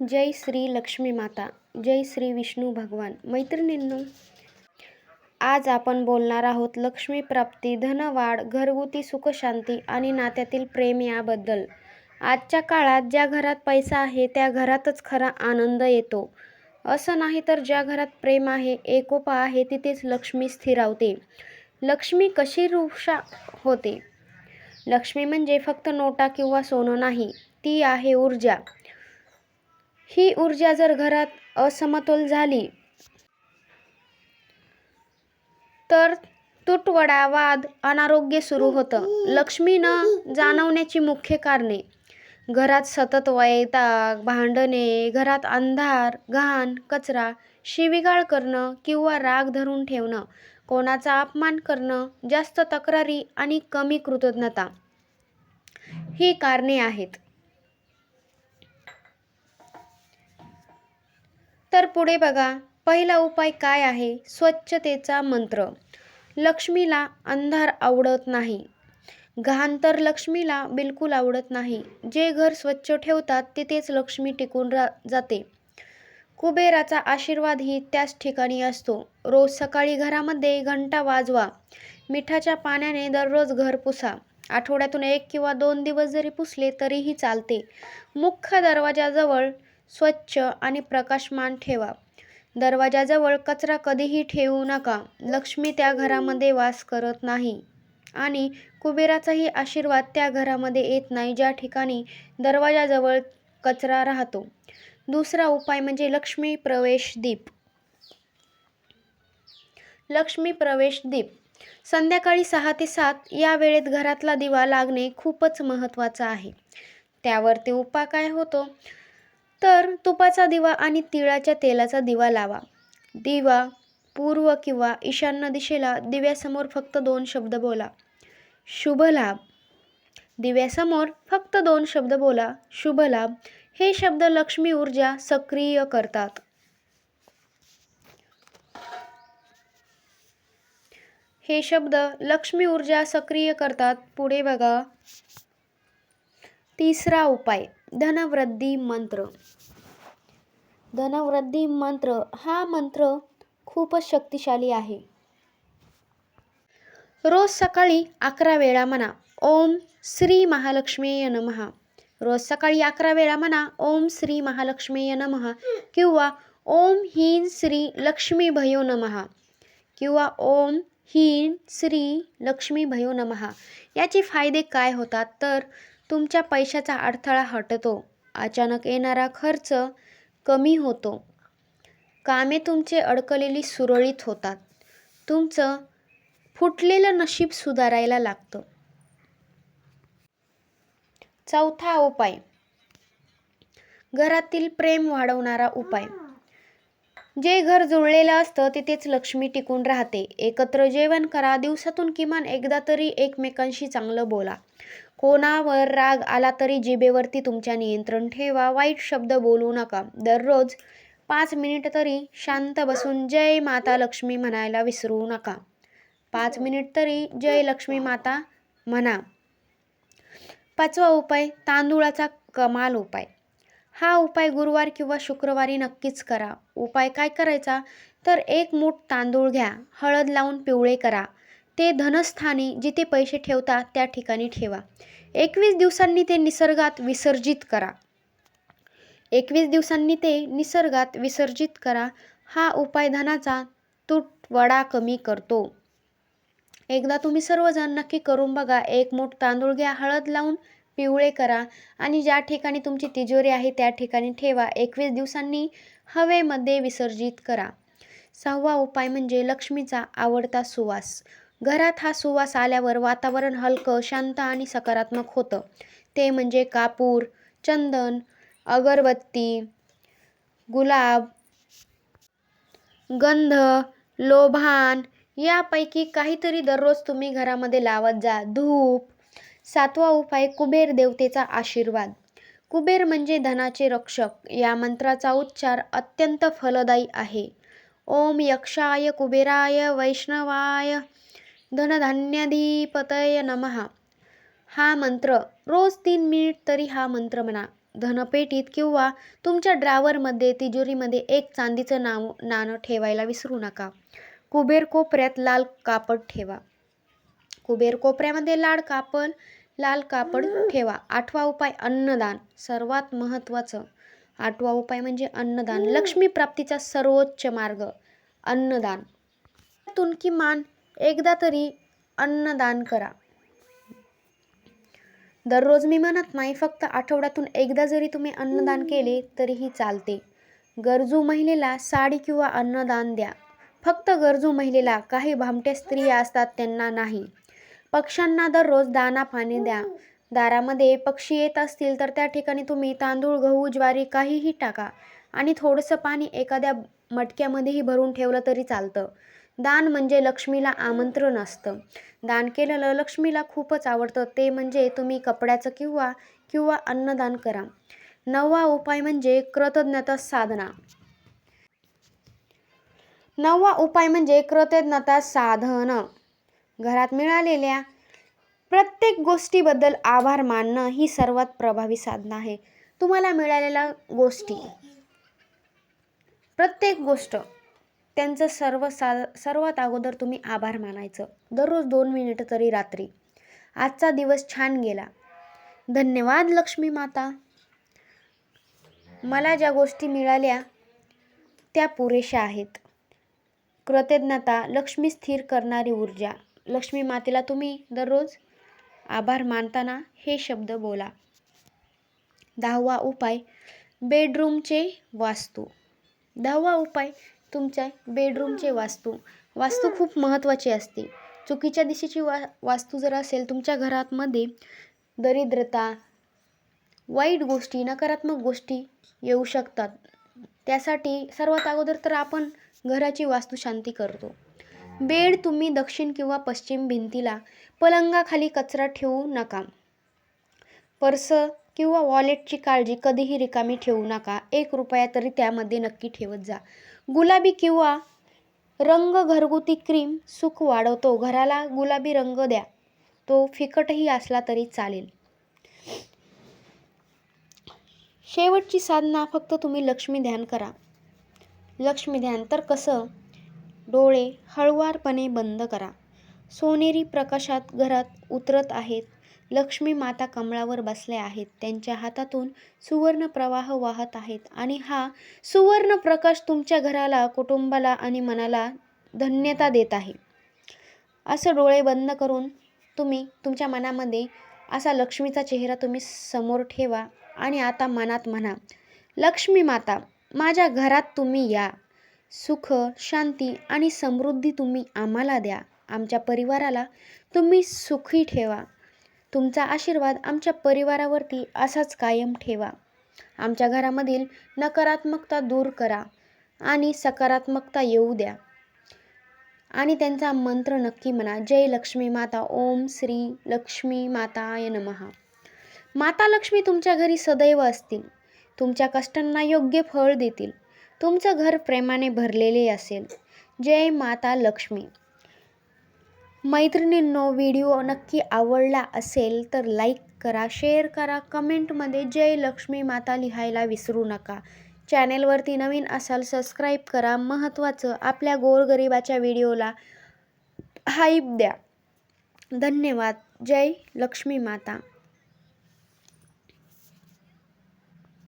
जय श्री लक्ष्मी माता जय श्री विष्णू भगवान मैत्रिणींनो आज आपण बोलणार आहोत लक्ष्मी प्राप्ती धनवाढ घरगुती सुखशांती आणि नात्यातील प्रेम याबद्दल. आजच्या काळात ज्या घरात पैसा आहे त्या घरातच खरा आनंद येतो. असं नाही तर ज्या घरात प्रेम आहे एकोपा आहे तिथेच लक्ष्मी स्थिरावते. लक्ष्मी कशी रुषा होते? लक्ष्मी म्हणजे फक्त नोटा किंवा सोनं नाही ती आहे ऊर्जा. ही ऊर्जा जर घरात असमतोल झाली तर तुटवडा वाद अनारोग्य सुरू होतं. लक्ष्मी न जाणवण्याची मुख्य कारणे घरात सतत वैताग भांडणे घरात अंधार घाण कचरा शिवीगाळ करणं किंवा राग धरून ठेवणं कोणाचा अपमान करणं जास्त तक्रारी आणि कमी कृतज्ञता ही कारणे आहेत. तर पुढे बघा. पहिला उपाय काय आहे? स्वच्छतेचा मंत्र. लक्ष्मीला अंधार आवडत नाही. घाण तर लक्ष्मीला बिलकुल आवडत नाही. जे घर स्वच्छ ठेवतात तिथेच लक्ष्मी टिकून रा जाते. कुबेराचा आशीर्वादही त्याच ठिकाणी असतो. रोज सकाळी घरामध्ये घंटा वाजवा. मिठाच्या पाण्याने दररोज घर पुसा. आठवड्यातून एक किंवा दोन दिवस जरी पुसले तरीही चालते. मुख्य दरवाजाजवळ स्वच्छ आणि प्रकाशमान ठेवा. दरवाजाजवळ कचरा कधीही ठेवू नका. लक्ष्मी त्या घरामध्ये वास करत नाही. आणि कुबेराचाही आशीर्वाद त्या घरामध्ये येत नाही ज्या ठिकाणी दरवाजाजवळ कचरा राहतो. दुसरा उपाय म्हणजे लक्ष्मी प्रवेश दीप. लक्ष्मी प्रवेश दीप. संध्याकाळी सहा ते सात या वेळेत घरातला दिवा लागणे खूपच महत्त्वाचं आहे. त्यावरती उपाय काय होतो? तर तुपाचा दिवा आणि तिळाच्या तेलाचा दिवा लावा. दिवा पूर्व किंवा ईशान्य दिशेला दिव्यासमोर फक्त दोन शब्द बोला. शुभ लाभ. दिव्यासमोर फक्त दोन शब्द बोला. शुभ लाभ. हे शब्द लक्ष्मी ऊर्जा सक्रिय करतात. हे शब्द लक्ष्मी ऊर्जा सक्रिय करतात. पुढे बघा. तिसरा उपाय. धनवृद्धी मंत्र. धनवृद्धी मंत्र हा मंत्र खूपच शक्तिशाली आहे. रोज सकाळी अकरा वेळा म्हणा ओम श्री महालक्ष्मीय नमः. रोज सकाळी अकरा वेळा म्हणा ओम श्री महालक्ष्मीय नमः किंवा ओम हीन श्री लक्ष्मी भयो नमः किंवा ओम हीन श्री लक्ष्मी भयो नमः. याचे फायदे काय होतात? तर तुमच्या पैशाचा अडथळा हटतो. अचानक येणारा खर्च कमी होतो. कामे तुमचे अडकलेली सुरळीत होतात. तुमचं फुटलेलं नशीब सुधारायला लागतं. चौथा उपाय. घरातील प्रेम वाढवणारा उपाय. जे घर जुळलेलं असतं तिथेच लक्ष्मी टिकून राहते. एकत्र जेवण करा दिवसातून किमान एकदा तरी एकमेकांशी चांगलं बोला. कोणावर राग आला तरी जिभेवरती तुमच्या नियंत्रण ठेवा. वाईट शब्द बोलू नका. दररोज पाच मिनिट तरी शांत बसून जय माता लक्ष्मी म्हणायला विसरू नका. पाच मिनिट तरी जय लक्ष्मी माता म्हणा. पाचवा उपाय तांदूळाचा कमाल उपाय. हा उपाय गुरुवार किंवा शुक्रवारी नक्कीच करा. उपाय काय करायचा? तर एक मूठ तांदूळ घ्या. हळद लावून पिवळे करा. ते धनस्थानी जिथे पैसे ठेवता त्या ठिकाणी ठेवा. एकवीस दिवसांनी ते निसर्गात विसर्जित करा. एकवीस दिवसांनी ते निसर्गात विसर्जित करा हा उपाय धनाचा तुटवडा कमी करतो. एकदा तुम्ही सर्वजण नक्की करून बघा एक मूठ तांदूळ घ्या हळद लावून पिवळे करा आणि ज्या ठिकाणी तुमची तिजोरी आहे त्या ठिकाणी ठेवा. एकवीस दिवसांनी हवेमध्ये विसर्जित करा. सहावा उपाय म्हणजे लक्ष्मीचा आवडता सुवास. घरात हा सुवास आल्यावर वातावरण हलकं शांत आणि सकारात्मक होतं. ते म्हणजे कापूर चंदन अगरबत्ती गुलाब गंध लोभान यापैकी काहीतरी दररोज तुम्ही घरामध्ये लावत जा. धूप सातवा उपाय कुबेर देवतेचा आशीर्वाद. कुबेर म्हणजे धनाचे रक्षक. या मंत्राचा उच्चार अत्यंत फलदायी आहे. ओम यक्षाय कुबेराय वैष्णवाय धनधान्याधिपतय नमः. हा मंत्र रोज तीन मिनिट तरी हा मंत्र म्हणा. धनपेटीत किंवा तुमच्या ड्रावरमध्ये तिजोरीमध्ये एक चांदीचं नाव नाणं ठेवायला विसरू नका. कुबेर कोपऱ्यात लाल कापड ठेवा. कुबेर कोपऱ्यामध्ये लाड कापड लाल कापड ठेवा. आठवा उपाय अन्नदान. सर्वात महत्त्वाचं आठवा उपाय म्हणजे अन्नदान. लक्ष्मी प्राप्तीचा सर्वोच्च मार्ग अन्नदान. त्यातून किमान एकदा तरी अन्नदान करा. दररोज मी म्हणत नाही फक्त आठवड्यातून एकदा जरी तुम्ही अन्नदान केले तरीही चालते. गरजू महिलेला साडी किंवा अन्नदान द्या. फक्त गरजू महिलेला काही भामटे स्त्रिया असतात त्यांना नाही. पक्ष्यांना दररोज दाना पाणी द्या. दारामध्ये पक्षी येत असतील तर त्या ठिकाणी तुम्ही तांदूळ गहू ज्वारी काहीही टाका आणि थोडंसं पाणी एखाद्या मटक्यामध्येही भरून ठेवलं तरी चालतं. दान म्हणजे लक्ष्मीला आमंत्रण असतं. दान केलेलं लक्ष्मीला खूपच आवडतं. ते म्हणजे तुम्ही कपड्याचं किंवा किंवा अन्नदान करा. नववा उपाय म्हणजे कृतज्ञता साधना. नववा उपाय म्हणजे कृतज्ञता साधन. घरात मिळालेल्या प्रत्येक गोष्टीबद्दल आभार मानणं ही सर्वात प्रभावी साधना आहे. तुम्हाला मिळालेल्या गोष्टी. प्रत्येक गोष्ट. त्यांचं सर्व सा सर्वात अगोदर तुम्ही आभार मानायचं. दररोज दोन मिनिटं तरी रात्री. आजचा दिवस छान गेला. धन्यवाद लक्ष्मी माता. मला ज्या गोष्टी मिळाल्या त्या पुरेशा आहेत. कृतज्ञता लक्ष्मी स्थिर करणारी ऊर्जा. लक्ष्मी मातेला तुम्ही दररोज आभार मानताना हे शब्द बोला. दहावा उपाय बेडरूमचे वास्तू. दहावा उपाय तुमच्या बेडरूमचे वास्तू. वास्तू खूप महत्त्वाची असते. चुकीच्या दिशेची वा वास्तू जर असेल तुमच्या घरामध्ये दरिद्रता वाईट गोष्टी नकारात्मक गोष्टी येऊ शकतात. त्यासाठी सर्वात अगोदर तर आपण घराची वास्तुशांती करतो. बेड तुम्ही दक्षिण किंवा पश्चिम भिंतीला पलंगाखाली कचरा ठेवू नका. पर्स किंवा वॉलेटची काळजी कधीही रिकामी ठेवू नका. एक रुपया तरी त्यामध्ये नक्की ठेवत जा. गुलाबी किंवा रंग घरगुती क्रीम सुख वाढवतो. घराला गुलाबी रंग द्या. तो फिकटही असला तरी चालेल. शेवटची साधना फक्त तुम्ही लक्ष्मी ध्यान करा. लक्ष्मी ध्यान. तर कसं? डोळे हळुवारपणे बंद करा. सोनेरी प्रकाशात घरात उतरत आहेत. लक्ष्मी माता कमळावर बसल्या आहेत. त्यांच्या हातातून सुवर्ण प्रवाह वाहत आहेत. आणि हा सुवर्ण प्रकाश तुमच्या घराला कुटुंबाला आणि मनाला धन्यता देत आहे. असं डोळे बंद करून तुम्ही तुमच्या मनामध्ये असा लक्ष्मीचा चेहरा तुम्ही समोर ठेवा आणि आता मनात म्हणा लक्ष्मी माता माझ्या घरात तुम्ही या. सुख शांती आणि समृद्धी तुम्ही आम्हाला द्या. आमच्या परिवाराला तुम्ही सुखी ठेवा. तुमचा आशीर्वाद आमच्या परिवारावरती असाच कायम ठेवा. आमच्या घरामधील नकारात्मकता दूर करा आणि सकारात्मकता येऊ द्या. आणि त्यांचा मंत्र नक्की म्हणा जय लक्ष्मी माता ओम श्री लक्ष्मी माताय नमहा माता लक्ष्मी तुमच्या घरी सदैव असतील. तुमच्या कष्टांना योग्य फळ देतील. तुमचं घर प्रेमाने भरलेले असेल. जय माता लक्ष्मी. मैत्रिणींनो व्हिडिओ नक्की आवडला असेल तर लाईक करा शेअर करा कमेंटमध्ये जय लक्ष्मी माता लिहायला विसरू नका. चॅनेलवरती नवीन असाल सबस्क्राईब करा. महत्त्वाचं आपल्या गोरगरिबाच्या व्हिडिओला हाईप द्या. धन्यवाद. जय लक्ष्मी माता.